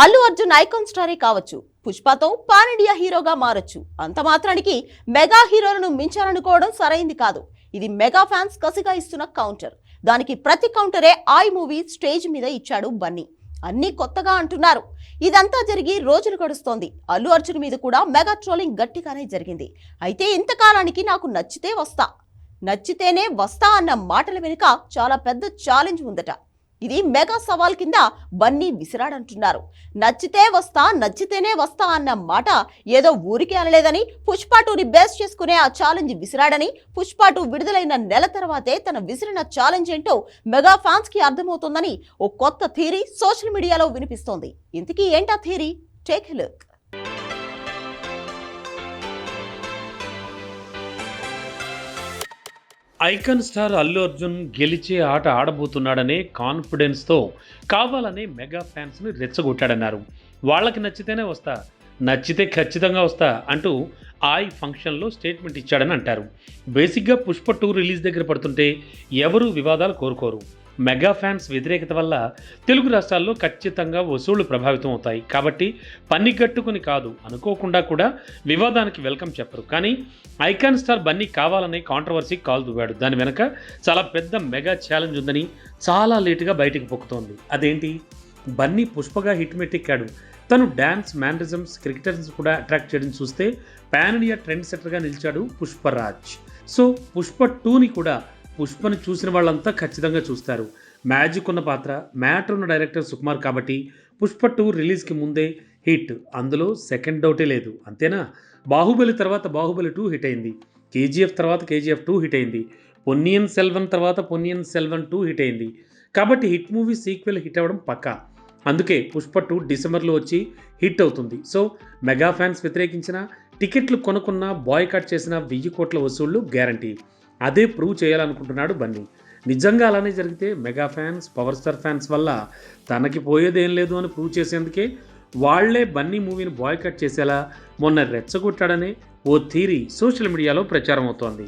Allu Arjun icon స్టారే కావచ్చు. పుష్పతో pan India హీరోగా మారొచ్చు. అంత మాత్రానికి మెగా హీరోలను మించాలనుకోవడం సరైంది కాదు. ఇది మెగా ఫ్యాన్స్ కసిగా ఇస్తున్న కౌంటర్. దానికి ప్రతి కౌంటరే ఐ మూవీ స్టేజ్ మీద ఇచ్చాడు బన్నీ. అన్నీ కొత్తగా అంటున్నారు. ఇదంతా జరిగి రోజులు గడుస్తోంది. అల్లు అర్జున్ మీద కూడా మెగా ట్రోలింగ్ గట్టిగానే జరిగింది. అయితే ఇంతకాలానికి నాకు నచ్చితే వస్తా. నచ్చితేనే వస్తా అన్న మాటల వెనుక చాలా పెద్ద ఛాలెంజ్ ఉందట. ఇది మెగా సవాల్ కింద బన్నీ విసిరాడంటున్నారు. నచ్చితే వస్తా నచ్చితేనే వస్తా అన్న మాట ఏదో ఊరికే అనలేదని పుష్ప బేస్ చేసుకునే ఆ ఛాలెంజ్ విసిరాడని పుష్ప టూ విడుదలైన నెల తర్వాతే తన విసిరిన ఛాలెంజ్ ఏంటో మెగా ఫ్యాన్స్కి అర్థమవుతుందని ఓ కొత్త థీరీ సోషల్ మీడియాలో వినిపిస్తోంది. ఇంతకీ ఏంటా theory? Take look. Icon star Allu Arjun గెలిచే ఆట ఆడబోతున్నాడనే కాన్ఫిడెన్స్తో కావాలనే మెగా ఫ్యాన్స్ని రెచ్చగొట్టాడన్నారు. వాళ్ళకి నచ్చితేనే వస్తా నచ్చితే ఖచ్చితంగా వస్తా అంటూ ఆయ్ ఫంక్షన్లో స్టేట్మెంట్ ఇచ్చాడని అంటారు. బేసిక్గా పుష్ప టూ రిలీజ్ దగ్గర పడుతుంటే ఎవరు వివాదాలు కోరుకోరు. మెగా ఫ్యాన్స్ వ్యతిరేకత వల్ల తెలుగు రాష్ట్రాల్లో ఖచ్చితంగా వసూళ్ళు ప్రభావితం అవుతాయి. కాబట్టి పన్నిగట్టుకుని కాదు అనుకోకుండా కూడా వివాదానికి వెల్కమ్ చెప్పరు. కానీ ఐకాన్ స్టార్ బన్నీ కావాలనే కాంట్రవర్సీ కాల్ దువ్వాడు. దాని వెనక చాలా పెద్ద మెగా ఛాలెంజ్ ఉందని చాలా లేటుగా బయటికి పొక్కుతోంది. అదేంటి? బన్నీ పుష్పగా హిట్ మెట్టెక్కాడు. తను డ్యాన్స్ మ్యానరిజమ్స్ క్రికెటర్స్ కూడా అట్రాక్ట్ చేయడం చూస్తే పాన్ ఇండియా ట్రెండ్ సెటర్గా నిలిచాడు పుష్పరాజ్. సో పుష్ప టూని కూడా పుష్పను చూసిన వాళ్ళంతా ఖచ్చితంగా చూస్తారు. మ్యాజిక్ ఉన్న పాత్ర మ్యాటర్ ఉన్న డైరెక్టర్ సుకుమార్ కాబట్టి పుష్ప టూ రిలీజ్కి ముందే హిట్. అందులో సెకండ్ డౌటే లేదు. అంతేనా? బాహుబలి తర్వాత బాహుబలి టూ హిట్ అయింది. కేజీఎఫ్ తర్వాత కేజీఎఫ్ టూ హిట్ అయింది. పొన్నియన్ సెల్వన్ తర్వాత పొన్నియన్ సెల్వన్ టూ హిట్ అయింది. కాబట్టి హిట్ మూవీ సీక్వెల్ హిట్ అవ్వడం పక్కా. అందుకే పుష్ప టూ డిసెంబర్లో వచ్చి హిట్ అవుతుంది. సో మెగా ఫ్యాన్స్ వ్యతిరేకించిన టికెట్లు కొనుక్కున్న బాయ్కాట్ చేసిన వెయ్యి కోట్ల వసూళ్ళు గ్యారంటీ. అదే ప్రూవ్ చేయాలనుకుంటున్నాడు బన్నీ. నిజంగా అలానే జరిగితే mega fans power star fans వల్ల తనకి పోయేదేం లేదు అని ప్రూవ్ చేసేందుకే వాళ్ళే బన్నీ మూవీని బాయ్కట్ చేసేలా మొన్న రెచ్చగొట్టాడనే ఓ థీరీ సోషల్ మీడియాలో ప్రచారం అవుతోంది.